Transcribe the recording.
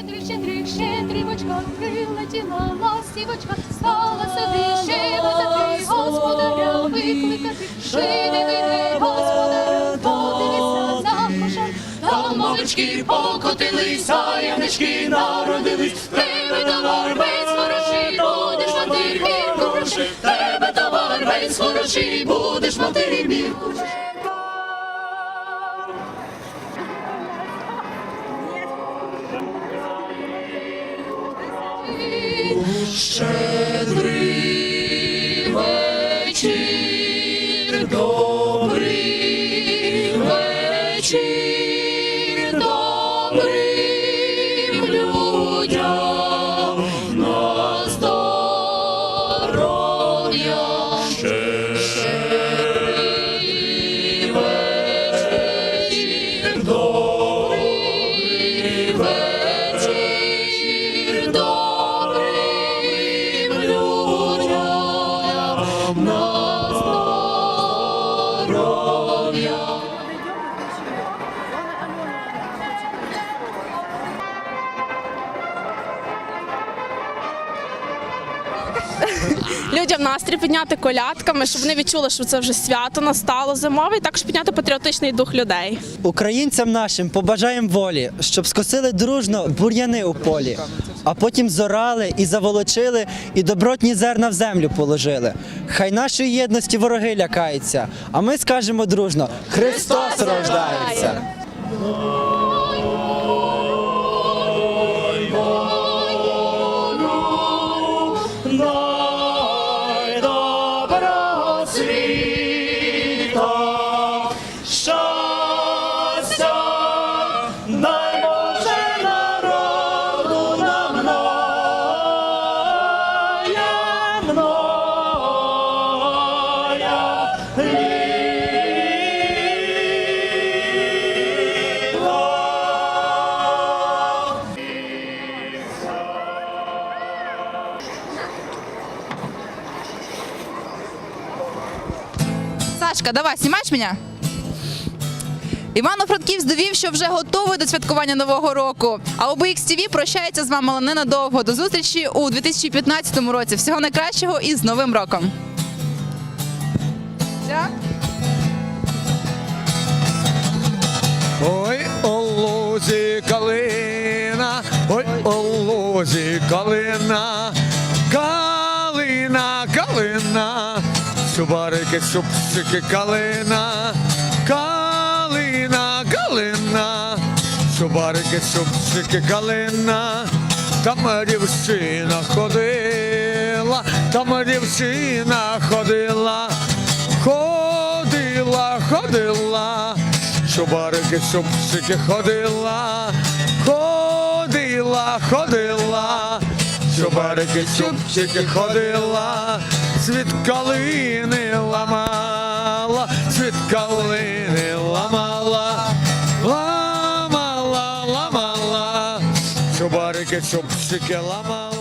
Щедрик, щедрик, щедрівочка, прилетіла ластівочка, стала собі щебетати, господаря викликати, Шиди господаря, подивися за кошар, там мовички покотилися, янички народились, тебе товар весь хороший, будеш мати мірку грошей, тебе товар весь хороший, будеш мати мірку Щедрий вечір, добрий вечір, 아, 네, 그러면 людям настрій підняти колядками, щоб вони відчули, що це вже свято настало зимове, і також підняти патріотичний дух людей. Українцям нашим побажаємо волі, щоб скосили дружно бур'яни у полі, а потім зорали і заволочили, і добротні зерна в землю положили. Хай нашої єдності вороги лякаються, а ми скажемо дружно: Христос рождається! Сашка, давай, снимаешь меня? Івано-Франківськ довів, що вже готовий до святкування нового року. А ОБХ ТВ прощається з вами ненадовго. До зустрічі у 2015 році. Всього найкращого і з Новим роком. Ой, о лузі калина, ой, о лузі калина, калина, калина, субарики, супсики, калина, калина, калина, субарики, супсики, калина, там дівчина ходила, там дівчина ходила, ходила, ходила. Шубарики, шубчики ходила, ходила, ходила, Шубарики, шубчики ходила, світ калини ламала, світ калини ламала, ламала, ламала, Шубарики, шубчики ламала.